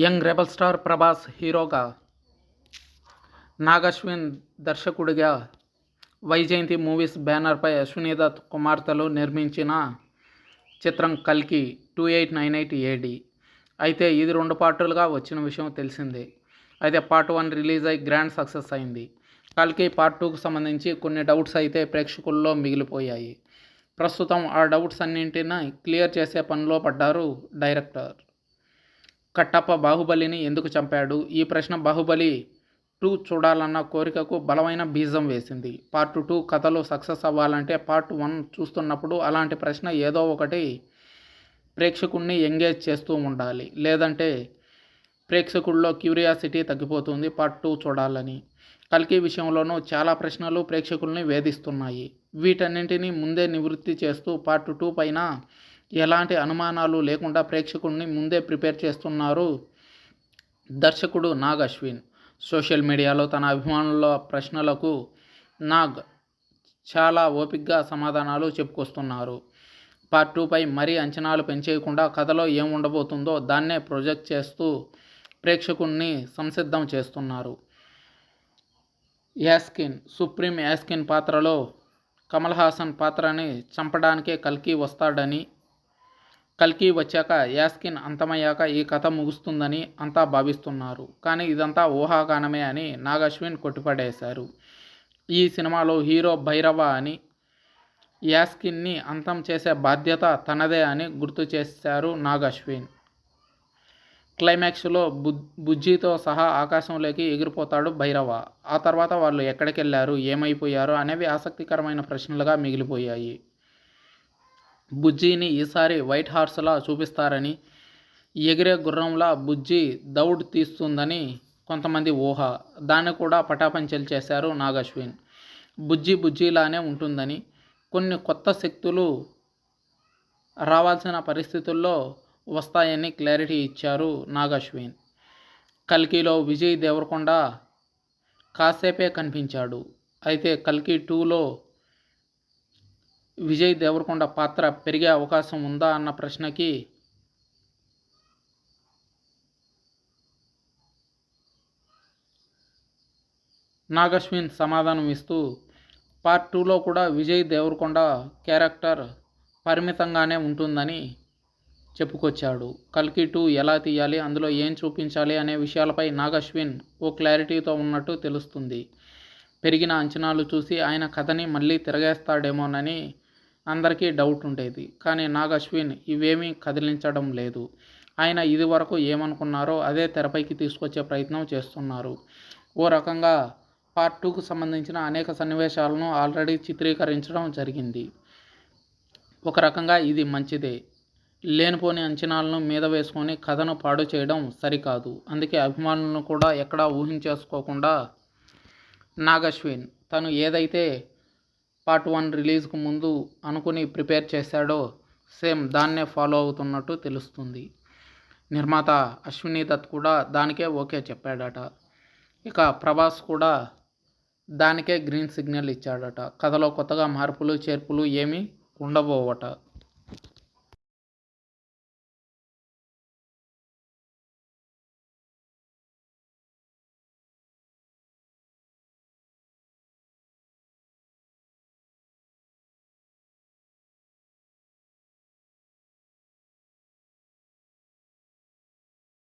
Young rebel star Prabhas హీరోగా నాగశ్విన్ దర్శకుడిగా Vyjayanthi movies బ్యానర్పై అశ్విని దత్ కుమార్తెలు నిర్మించిన చిత్రం కల్కి two eight nine eight AD అయితే ఇది రెండు పార్టులుగా వచ్చిన విషయం తెలిసిందే. అయితే పార్ట్ వన్ రిలీజ్ అయి గ్రాండ్ సక్సెస్ అయింది. కల్కి పార్ట్ టూకు సంబంధించి కొన్ని డౌట్స్ అయితే ప్రేక్షకుల్లో మిగిలిపోయాయి. ప్రస్తుతం ఆ డౌట్స్ అన్నింటినీ క్లియర్ చేసే పనిలో పడ్డారు డైరెక్టర్. కట్టప్ప బాహుబలిని ఎందుకు చంపాడు? ఈ ప్రశ్న బాహుబలి టూ చూడాలన్న కోరికకు బలమైన బీజం వేసింది. పార్ట్ టూ కథలు సక్సెస్ అవ్వాలంటే పార్ట్ వన్ చూస్తున్నప్పుడు అలాంటి ప్రశ్న ఏదో ఒకటి ప్రేక్షకుడిని ఎంగేజ్ చేస్తూ ఉండాలి. లేదంటే ప్రేక్షకుల్లో క్యూరియాసిటీ తగ్గిపోతుంది పార్ట్ టూ చూడాలని. కల్కి విషయంలోనూ చాలా ప్రశ్నలు ప్రేక్షకుల్ని వేధిస్తున్నాయి. వీటన్నింటినీ ముందే నివృత్తి చేస్తూ పార్ట్ టూ పైన ఎలాంటి అనుమానాలు లేకుండా ప్రేక్షకుడిని ముందే ప్రిపేర్ చేస్తున్నారు దర్శకుడు నాగ్ అశ్విన్. సోషల్ మీడియాలో తన అభిమానుల ప్రశ్నలకు నాగ్ చాలా ఓపిక్గా సమాధానాలు చెప్పుకొస్తున్నారు. పార్ట్ టూపై మరీ అంచనాలు పెంచేయకుండా కథలో ఏం ఉండబోతుందో దాన్నే ప్రొజెక్ట్ చేస్తూ ప్రేక్షకుణ్ణి సంసిద్ధం చేస్తున్నారు. యాస్కిన్ సుప్రీం యాస్కిన్ పాత్రలో కమల్ హాసన్ పాత్రని చంపడానికే కల్కి వస్తాడని కల్కి వచ్చాక యాస్కిన్ అంతమయ్యాక ఈ కథ ముగుస్తుందని అంతా భావిస్తున్నారు. కానీ ఇదంతా ఊహాగానమే అని నాగశ్విన్ కొట్టిపడేశారు. ఈ సినిమాలో హీరో భైరవ అని యాస్కిన్ని అంతం చేసే బాధ్యత తనదే అని గుర్తు చేశారు నాగశ్విన్. క్లైమాక్స్లో బు బుజ్జితో సహా ఆకాశంలోకి ఎగిరిపోతాడు భైరవ. ఆ తర్వాత వాళ్ళు ఎక్కడికి వెళ్ళారు ఏమైపోయారు అనేవి ఆసక్తికరమైన ప్రశ్నలుగా మిగిలిపోయాయి. బుజ్జిని ఈసారి వైట్ హార్స్లా చూపిస్తారని ఎగిరే గుర్రంలా బుజ్జి దౌడ్ తీస్తుందని కొంతమంది ఊహ. దాన్ని కూడా పటాపంచలు చేశారు నాగశ్విన్. బుజ్జి బుజ్జిలానే ఉంటుందని కొన్ని కొత్త శక్తులు రావాల్సిన పరిస్థితుల్లో వస్తాయని క్లారిటీ ఇచ్చారు నాగశ్విన్. కల్కిలో విజయ్ దేవరకొండ కాసేపే కనిపించాడు. అయితే కల్కి టూలో విజయ్ దేవరకొండ పాత్ర పెరిగే అవకాశం ఉందా అన్న ప్రశ్నకి నాగశ్విన్ సమాధానం ఇస్తూ పార్ట్ టూలో కూడా విజయ్ దేవరకొండ క్యారెక్టర్ పరిమితంగానే ఉంటుందని చెప్పుకొచ్చాడు. కల్కి టూ ఎలా తీయాలి అందులో ఏం చూపించాలి అనే విషయాలపై నాగశ్విన్ ఓ క్లారిటీతో ఉన్నట్టు తెలుస్తుంది. పెరిగిన అంచనాలు చూసి ఆయన కథని మళ్ళీ తిరగేస్తాడేమోనని అందరికీ డౌట్ ఉండేది. కానీ నాగ్ అశ్విన్ ఇవేమీ కదిలించడం లేదు. ఆయన ఇది వరకు ఏమనుకున్నారో అదే తెరపైకి తీసుకొచ్చే ప్రయత్నం చేస్తున్నారు. ఓ రకంగా పార్ట్ టూకు సంబంధించిన అనేక సన్నివేశాలను ఆల్రెడీ చిత్రీకరించడం జరిగింది. ఒక రకంగా ఇది మంచిదే. లేనిపోని అంచనాలను మీద వేసుకొని కథను పాడు చేయడం సరికాదు. అందుకే అభిమానులను కూడా ఎక్కడా ఊహించేసుకోకుండా నాగశ్విన్ తను ఏదైతే పార్ట్ వన్ రిలీజ్కు ముందు అనుకుని ప్రిపేర్ చేశాడో సేమ్ దాన్నే ఫాలో అవుతున్నట్టు తెలుస్తుంది. నిర్మాత అశ్విని దత్ కూడా దానికే ఓకే చెప్పాడట. ఇక ప్రభాస్ కూడా దానికే గ్రీన్ సిగ్నల్ ఇచ్చాడట. కథలో కొత్తగా మార్పులు చేర్పులు ఏమీ ఉండబోవట.